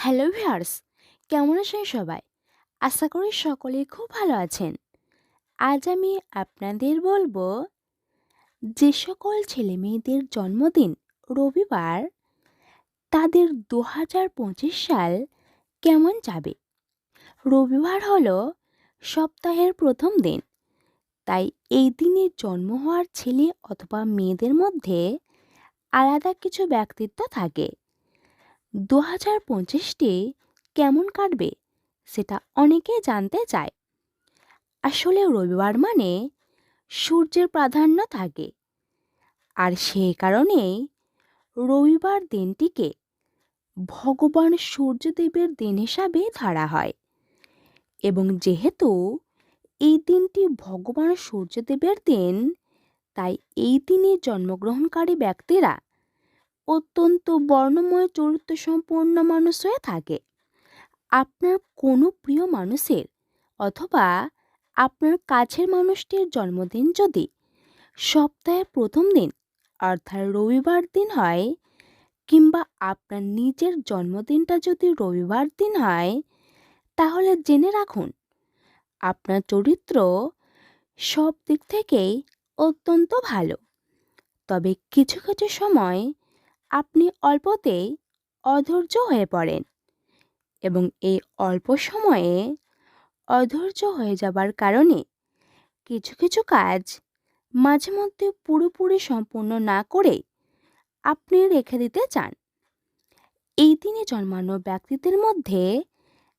Hello viewers, কেমন আছেন সবাই? আশা করি সকলেই খুব ভালো আছেন। আজ আমি আপনাদের বলব, যে সকল ছেলে মেয়েদের জন্মদিন রবিবার, তাদের দু হাজার পঁচিশ সাল কেমন যাবে? রবিবার হলো সপ্তাহের প্রথম দিন। তাই এই দিনে জন্ম হওয়ার ছেলে অথবা মেয়েদের মধ্যে আলাদা কিছু ব্যক্তিত্ব থাকে। দু হাজার পঁচিশটি কেমন কাটবে সেটা অনেকে জানতে চায়। আসলে রবিবার মানে সূর্যের প্রাধান্য থাকে। আর সেই কারণেই রবিবার দিনটিকে ভগবান সূর্যদেবের দিন হিসাবে ধরা হয়। এবং যেহেতু এই দিনটি ভগবান সূর্যদেবের দিন, তাই এই দিনে জন্মগ্রহণকারী ব্যক্তিরা অত্যন্ত বর্ণময় চরিত্র সম্পন্ন মানুষ হয়ে থাকে। আপনার কোনো প্রিয় মানুষের অথবা আপনার কাছের মানুষটির জন্মদিন যদি সপ্তাহের প্রথম দিন, অর্থাৎ রবিবার দিন হয় কিংবা আপনার নিজের জন্মদিনটা যদি রবিবার দিন হয়, তাহলে জেনে রাখুন, আপনার চরিত্র সব দিক থেকেই অত্যন্ত ভালো। তবে কিছু কিছু সময় আপনি অল্পতেই অধৈর্য হয়ে পড়েন এবং এই অল্প সময়ে অধৈর্য হয়ে যাবার কারণে কিছু কিছু কাজ মাঝে মধ্যে পুরোপুরি সম্পূর্ণ না করে আপনি রেখে দিতে চান। এই দিনে জন্মানো ব্যক্তিদের মধ্যে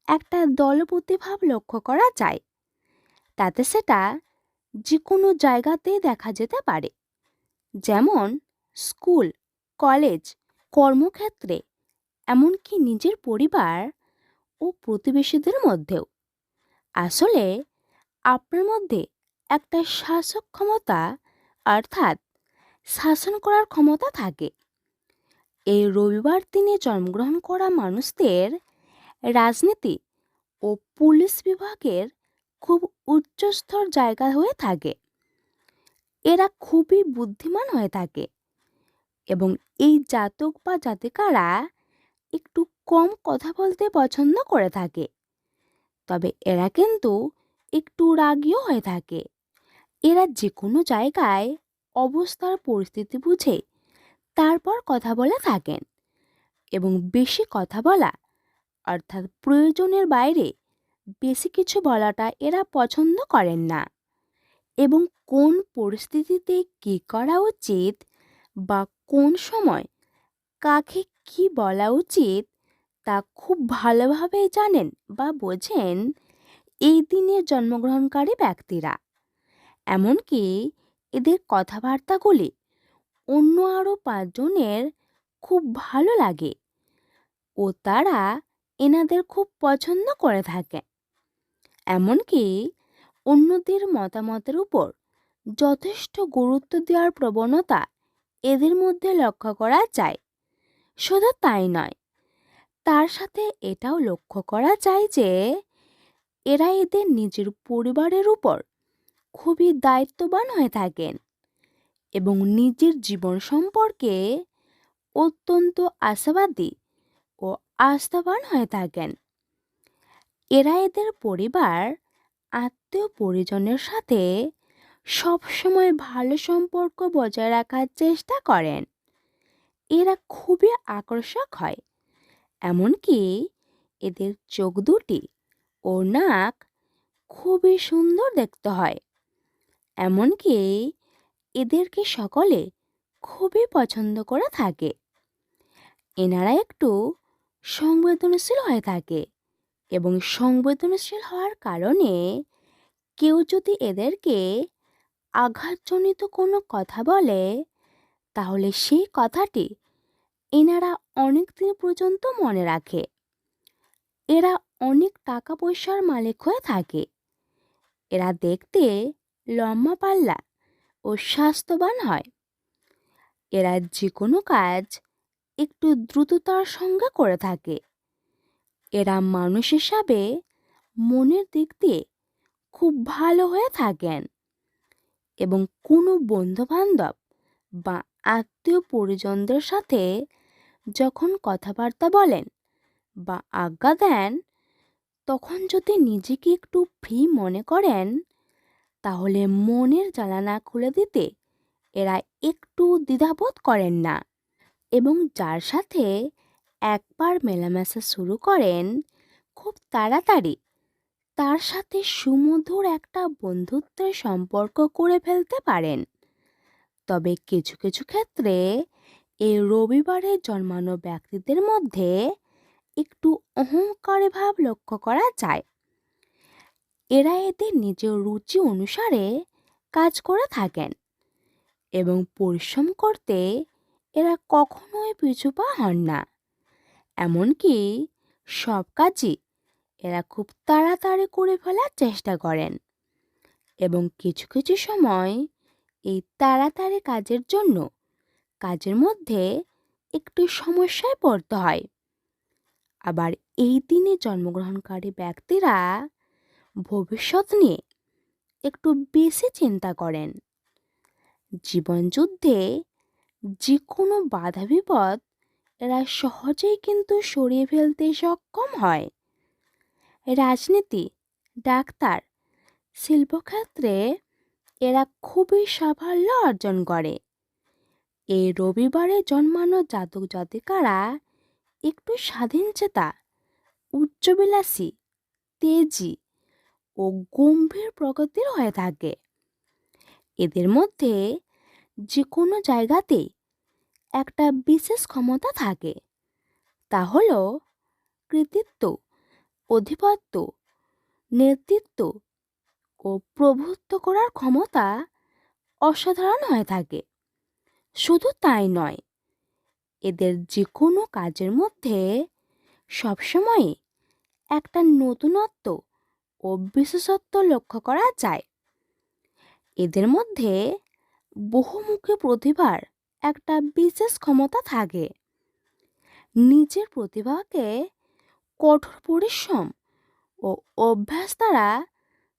একটা দলপ্রতিভাব লক্ষ্য করা যায়। তাতে সেটা যে কোনো জায়গাতেই দেখা যেতে পারে। যেমন স্কুল কলেজ, কর্মক্ষেত্রে, এমনকি নিজের পরিবার ও প্রতিবেশীদের মধ্যেও। আসলে, আপনার মধ্যে একটা শাসক ক্ষমতা অর্থাৎ শাসন করার ক্ষমতা থাকে। এই রবিবার দিনে জন্মগ্রহণ করা মানুষদের রাজনীতি ও পুলিশ বিভাগের খুব উচ্চস্তর জায়গা হয়ে থাকে। এরা খুবই বুদ্ধিমান হয়ে থাকে। এবং এই জাতক বা জাতিকারা একটু কম কথা বলতে পছন্দ করে থাকে। তবে এরা কিন্তু একটু রাগীও হয়ে থাকে। এরা যে কোনো জায়গায় অবস্থার পরিস্থিতি বুঝে তারপর কথা বলে থাকেন এবং বেশি কথা বলা অর্থাৎ প্রয়োজনের বাইরে বেশি কিছু বলাটা এরা পছন্দ করেন না। এবং কোন পরিস্থিতিতে কী করা উচিত বা কোন সময় কাকে কি বলা উচিত তা খুব ভালোভাবেই জানেন বা বোঝেন এই দিনে জন্মগ্রহণকারী ব্যক্তিরা। এমনকি এদের কথাবার্তাগুলি অন্য আরও পাঁচজনের খুব ভালো লাগে ও তারা এনাদের খুব পছন্দ করে থাকে। এমনকি অন্যদের মতামতের উপর যথেষ্ট গুরুত্ব দেওয়ার প্রবণতা এদের মধ্যে লক্ষ্য করা যায়। শুধু তাই নয়, তার সাথে এটাও লক্ষ্য করা যায় যে এরা এদের নিজের পরিবারের উপর খুবই দায়িত্ববান হয়ে থাকেন এবং নিজের জীবন সম্পর্কে অত্যন্ত আশাবাদী ও আস্থাবান হয়ে থাকেন। এরা এদের পরিবার আত্মীয় পরিজনের সাথে সবসময় ভালো সম্পর্ক বজায় রাখার চেষ্টা করেন। এরা খুবই আকর্ষক হয়। এমনকি এদের চোখ দুটি ও নাক খুবই সুন্দর দেখতে হয়। এমনকি এদেরকে সকলে খুবই পছন্দ করে থাকে। এনারা একটু সংবেদনশীল হয়ে থাকে এবং সংবেদনশীল হওয়ার কারণে কেউ যদি এদেরকে আঘাতজনিত কোনো কথা বলে, তাহলে সেই কথাটি এনারা অনেক দিন পর্যন্ত মনে রাখে। এরা অনেক টাকা পয়সার মালিক হয়ে থাকে। এরা দেখতে লম্বা পাল্লা ও স্বাস্থ্যবান হয়। এরা যে কোনো কাজ একটু দ্রুততার সঙ্গে করে থাকে। এরা মানুষ হিসাবে মনের দিক দিয়ে খুব ভালো হয়ে থাকেন। এবং কোনো বন্ধুবান্ধব বা আত্মীয় পরিজনদের সাথে যখন কথাবার্তা বলেন বা আজ্ঞা দেন, তখন যদি নিজেকে একটু ফ্রি মনে করেন, তাহলে মনের জ্বালানা খুলে দিতে এরা একটু দ্বিধাবোধ করেন না এবং যার সাথে একবার মেলামেশা শুরু করেন, খুব তাড়াতাড়ি তার সাথে সুমধুর একটা বন্ধুত্বের সম্পর্ক করে ফেলতে পারেন। তবে কিছু কিছু ক্ষেত্রে এই রবিবারে জন্মানো ব্যক্তিদের মধ্যে একটু অহংকারে ভাব লক্ষ্য করা যায়। এরা এদের নিজের রুচি অনুসারে কাজ করে থাকেন এবং পরিশ্রম করতে এরা কখনোই পিছুপা হন না। এমনকি সব কাজই এরা খুব তাড়াতাড়ি করে ফেলার চেষ্টা করেন। এবং কিছু কিছু সময় এই তাড়াতাড়ি কাজের জন্য কাজের মধ্যে একটু সমস্যায় পড়তে হয়। আবার এই দিনে জন্মগ্রহণকারী ব্যক্তিরা ভবিষ্যৎ নিয়ে একটু বেশি চিন্তা করেন। জীবনযুদ্ধে যে কোনো বাধা বিপদ এরা সহজেই কিন্তু সরিয়ে ফেলতে সক্ষম হয়। রাজনীতি, ডাক্তার, শিল্পক্ষেত্রে এরা খুবই সাফল্য অর্জন করে। এই রবিবারে জন্মানো জাতক জাতিকারা একটু স্বাধীনচেতা উচ্চবিলাসী, তেজি ও গম্ভীর প্রকৃতির হয়ে থাকে। এদের মধ্যে যে কোনো জায়গাতেই একটা বিশেষ ক্ষমতা থাকে। তা হল কৃতিত্ব। অধিপত্য, নেতৃত্ব ও প্রভুত্ব করার ক্ষমতা অসাধারণ হয়ে থাকে। শুধু তাই নয়, এদের যে কোনো কাজের মধ্যে সবসময় একটা নতুনত্ব ও বিশেষত্ব লক্ষ্য করা যায়। এদের মধ্যে বহুমুখী প্রতিভার একটা বিশেষ ক্ষমতা থাকে। নিজের প্রতিভাকে কঠোর পরিশ্রম ও অভ্যাস দ্বারা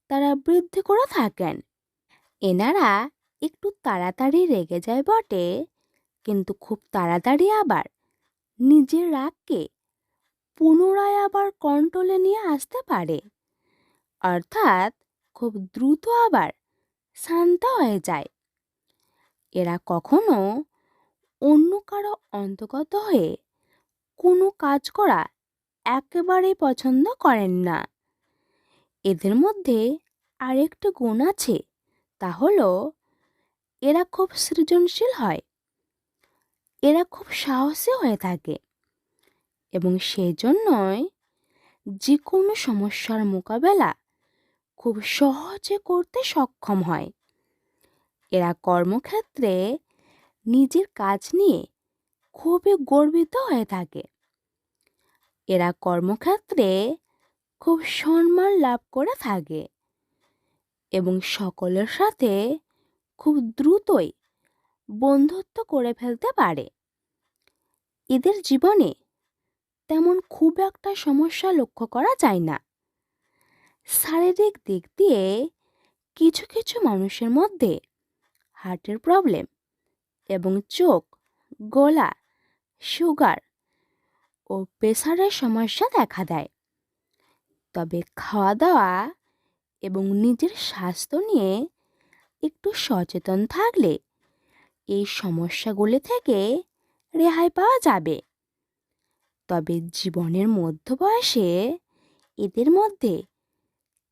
তারা বৃদ্ধি করে থাকেন। এনারা একটু তাড়াতাড়ি রেগে যায় বটে, কিন্তু খুব তাড়াতাড়ি আবার নিজের রাগকে পুনরায় আবার কন্ট্রোলে নিয়ে আসতে পারে। অর্থাৎ খুব দ্রুত আবার শান্ত হয়ে যায়। এরা কখনো অন্য কারও অন্তর্গত হয়ে কোনো কাজ করা একেবারেই পছন্দ করেন না। এদের মধ্যে আরেকটা গুণ আছে, তা হলো এরা খুব সৃজনশীল হয়, এরা খুব সাহসী হয়ে থাকে এবং সেজন্যই যে কোনো সমস্যার মোকাবেলা খুব সহজে করতে সক্ষম হয়। এরা কর্মক্ষেত্রে নিজের কাজ নিয়ে খুবই গর্বিত হয়ে থাকে। এরা কর্মক্ষেত্রে খুব সম্মান লাভ করে থাকে এবং সকলের সাথে খুব দ্রুতই বন্ধুত্ব করে ফেলতে পারে। এদের জীবনে তেমন খুব একটা সমস্যা লক্ষ্য করা যায় না। শারীরিক দিক দিয়ে কিছু কিছু মানুষের মধ্যে হার্টের প্রবলেম এবং চোখ, গলা, সুগার ও প্রেসারের সমস্যা দেখা দেয়। তবে খাওয়া দাওয়া এবং নিজের স্বাস্থ্য নিয়ে একটু সচেতন থাকলে এই সমস্যাগুলি থেকে রেহাই পাওয়া যাবে। তবে জীবনের মধ্য বয়সে এদের মধ্যে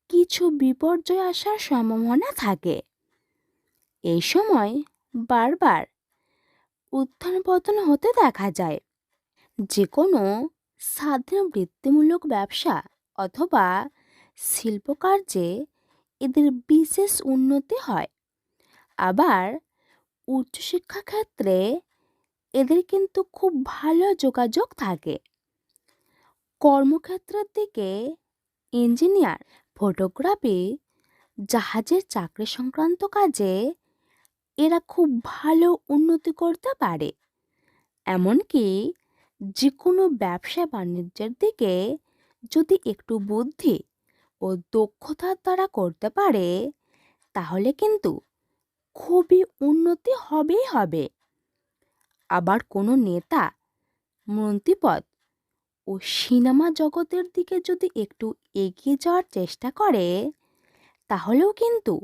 কিছু বিপর্যয় আসার সম্ভাবনা থাকে। এই সময় বারবার উত্থান পতন হতে দেখা যায়। যে কোনো স্বাধীন বৃত্তিমূলক ব্যবসা অথবা শিল্পকার্যে এদের বিশেষ উন্নতি হয়। আবার উচ্চশিক্ষা ক্ষেত্রে এদের কিন্তু খুব ভালো যোগাযোগ থাকে। কর্মক্ষেত্রের দিকে ইঞ্জিনিয়ার, ফটোগ্রাফি, জাহাজের চাকরি সংক্রান্ত কাজে এরা খুব ভালো উন্নতি করতে পারে। এমনকি যে কোনো ব্যবসা বাণিজ্যের দিকে যদি একটু বুদ্ধি ও দক্ষতার দ্বারা করতে পারে, তাহলে কিন্তু খুবই উন্নতি হবেই হবে। আবার কোনো নেতা, মন্ত্রীপদ ও সিনেমা জগতের দিকে যদি একটু এগিয়ে যাওয়ার চেষ্টা করে, তাহলেও কিন্তু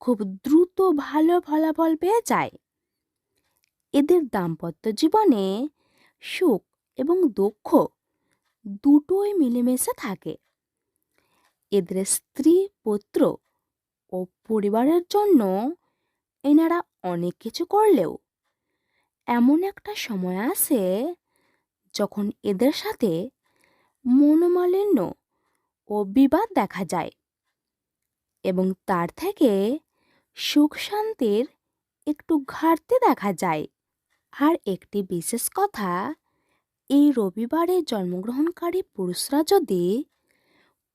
খুব দ্রুত ভালো ফলাফল পেয়ে যায়। এদের দাম্পত্য জীবনে সুখ এবং দুঃখ দুটোই মিলেমিশে থাকে। এদের স্ত্রী পুত্র ও পরিবারের জন্য এনারা অনেক কিছু করলেও এমন একটা সময় আসে যখন এদের সাথে মনোমালিন্য ও বিবাদ দেখা যায় এবং তার থেকে সুখ শান্তির একটু ঘাটতি দেখা যায়। আর একটি বিশেষ কথা, এই রবিবারে জন্মগ্রহণকারী পুরুষরা যদি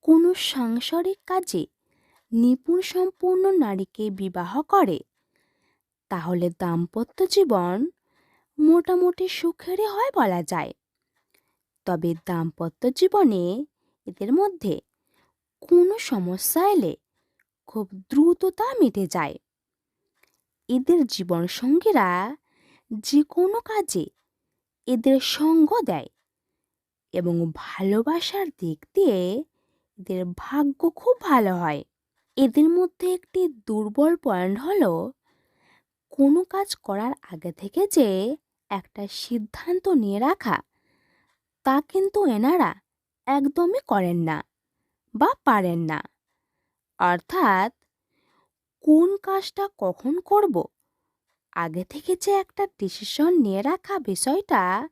কোনো সাংসারিক কাজে নিপুণ সম্পূর্ণ নারীকে বিবাহ করে, তাহলে দাম্পত্য জীবন মোটামুটি সুখেরই হয় বলা যায়। তবে দাম্পত্য জীবনে এদের মধ্যে কোনো সমস্যা এলে খুব দ্রুত তা মিটে যায়। এদের জীবনসঙ্গীরা যে কোনো কাজে এদের সঙ্গ দেয় এবং ভালোবাসার দিক দিয়ে এদের ভাগ্য খুব ভালো হয়। এদের মধ্যে একটি দুর্বল পয়েন্ট হলো, কোনো কাজ করার আগে থেকে যে একটা সিদ্ধান্ত নিয়ে রাখা, তা কিন্তু এনারা একদমই করেন না বা পারেন না। অর্থাৎ, কোন কাজটা কখন করব আগে থেকে যে একটা ডিসিশন নিয়ে রাখা বিষয়টা,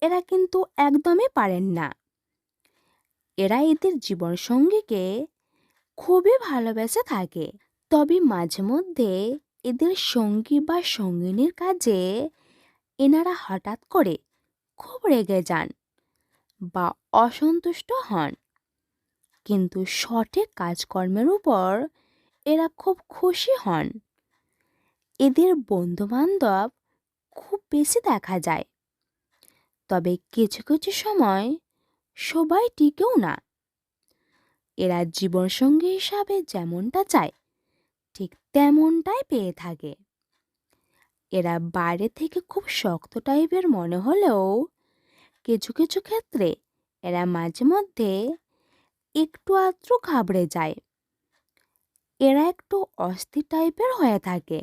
এরা কিন্তু একদমই পারেন না। এরা এদের জীবনসঙ্গীকে খুবই ভালোবেসে থাকে। তবে মাঝে মধ্যে এদের সঙ্গী বা সঙ্গিনীর কাজে এনারা হঠাৎ করে খুব রেগে যান বা অসন্তুষ্ট হন। কিন্তু সঠিক কাজকর্মের উপর এরা খুব খুশি হন। এদের বন্ধুবান্ধব খুব বেশি দেখা যায়। তবে কিছু কিছু সময় সবাই টিকেও না। এরা জীবনসঙ্গী হিসাবে যেমনটা চায়, ঠিক তেমনটাই পেয়ে থাকে। এরা বাইরে থেকে খুব শক্ত টাইপের মনে হলেও কিছু কিছু ক্ষেত্রে এরা মাঝে মধ্যে একটু আধটু ঘাবড়ে যায়। এরা একটু অস্থির টাইপের হয়ে থাকে।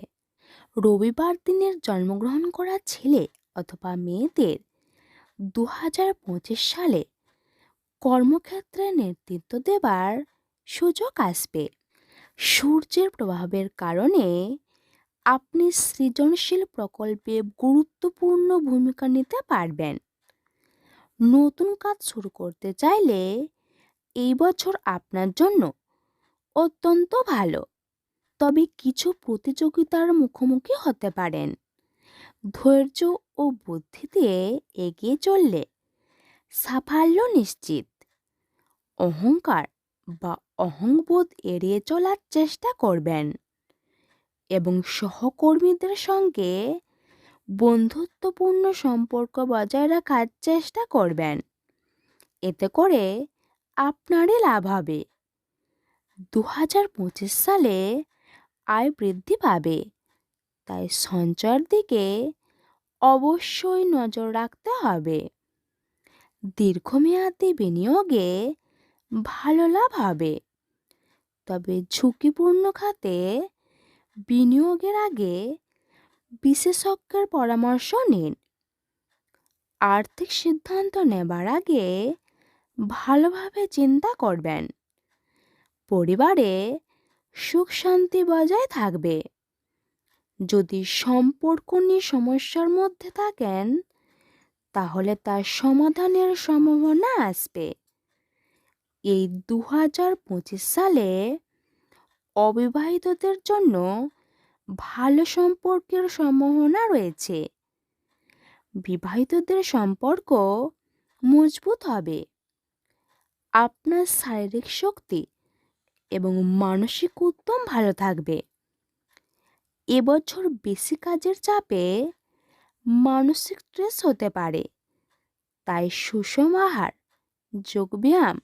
রবিবার দিনের জন্মগ্রহণ করা ছেলে অথবা মেয়েদের দু হাজার পঁচিশ সালে কর্মক্ষেত্রে নেতৃত্ব দেবার সুযোগ আসবে। সূর্যের প্রভাবের কারণে আপনি সৃজনশীল প্রকল্পে গুরুত্বপূর্ণ ভূমিকা নিতে পারবেন। নতুন কাজ শুরু করতে চাইলে এই বছর আপনার জন্য অত্যন্ত ভালো। তবে কিছু প্রতিযোগিতার মুখোমুখি হতে পারেন। ধৈর্য ও বুদ্ধি দিয়ে এগিয়ে চললে সাফল্য নিশ্চিত। অহংকার বা অহংবোধ এড়িয়ে চলার চেষ্টা করবেন এবং সহকর্মীদের সঙ্গে বন্ধুত্বপূর্ণ সম্পর্ক বজায় রাখার চেষ্টা করবেন। এতে করে আপনারই লাভ হবে। দু হাজার পঁচিশ সালে আয় বৃদ্ধি পাবে। তাই সঞ্চয়ের দিকে অবশ্যই নজর রাখতে হবে। দীর্ঘমেয়াদী বিনিয়োগে ভালো লাভ হবে। তবে ঝুঁকিপূর্ণ খাতে বিনিয়োগের আগে বিশেষজ্ঞের পরামর্শ নিন। আর্থিক সিদ্ধান্ত নেবার আগে ভালোভাবে চিন্তা করবেন। পরিবারে সুখ শান্তি বজায় থাকবে। যদি সম্পর্ক নিয়ে সমস্যার মধ্যে থাকেন, তাহলে তার সমাধানের সম্ভাবনা আসবে। এই দু হাজার পঁচিশ সালে অবিবাহিতদের জন্য ভালো সম্পর্কের সম্ভাবনা রয়েছে। বিবাহিতদের সম্পর্ক মজবুত হবে। আপনার শারীরিক শক্তি এবং মানসিক উদ্যম ভালো থাকবে। এবছর বেশি কাজের চাপে মানসিক স্ট্রেস হতে পারে। তাই সুষম আহার, যোগব্যায়াম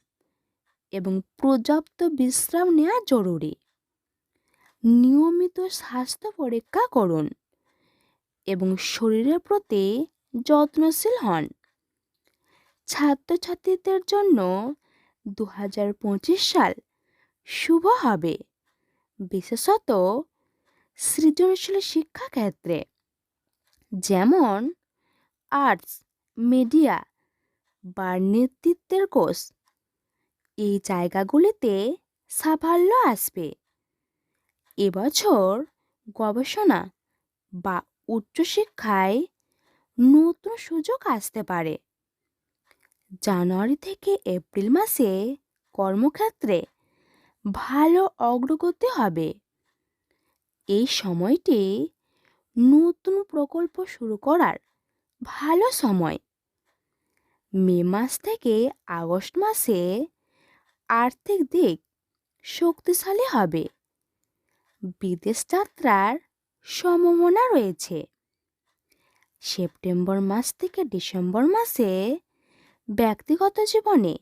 এবং পর্যাপ্ত বিশ্রাম নেওয়া জরুরি। নিয়মিত স্বাস্থ্য পরীক্ষা করুন এবং শরীরের প্রতি যত্নশীল হন। ছাত্রছাত্রীদের জন্য দু হাজার পঁচিশ সাল শুভ হবে। বিশেষত সৃজনশীল শিক্ষাক্ষেত্রে। যেমন আর্টস মিডিয়া বা নেতৃত্বের কোর্স। এই জায়গাগুলিতে সাফল্য আসবে। এবছর গবেষণা বা উচ্চশিক্ষায় নতুন সুযোগ আসতে পারে। জানুয়ারি থেকে এপ্রিল মাসে কর্মক্ষেত্রে ভালো অগ্রগতি হবে। এই সময়টি নতুন প্রকল্প শুরু করার ভালো সময়। মে মাস থেকে আগস্ট মাসে আর্থিক দিক শক্তিশালী হবে। বিদেশ যাত্রার সম্ভাবনা রয়েছে। সেপ্টেম্বর মাস থেকে ডিসেম্বর মাসে ব্যক্তিগত জীবনে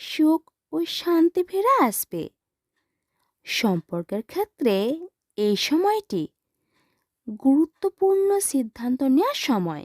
সুখ ও শান্তি ফিরে আসবে। সম্পর্কের ক্ষেত্রে এই সময়টি গুরুত্বপূর্ণ সিদ্ধান্ত নেওয়ার সময়।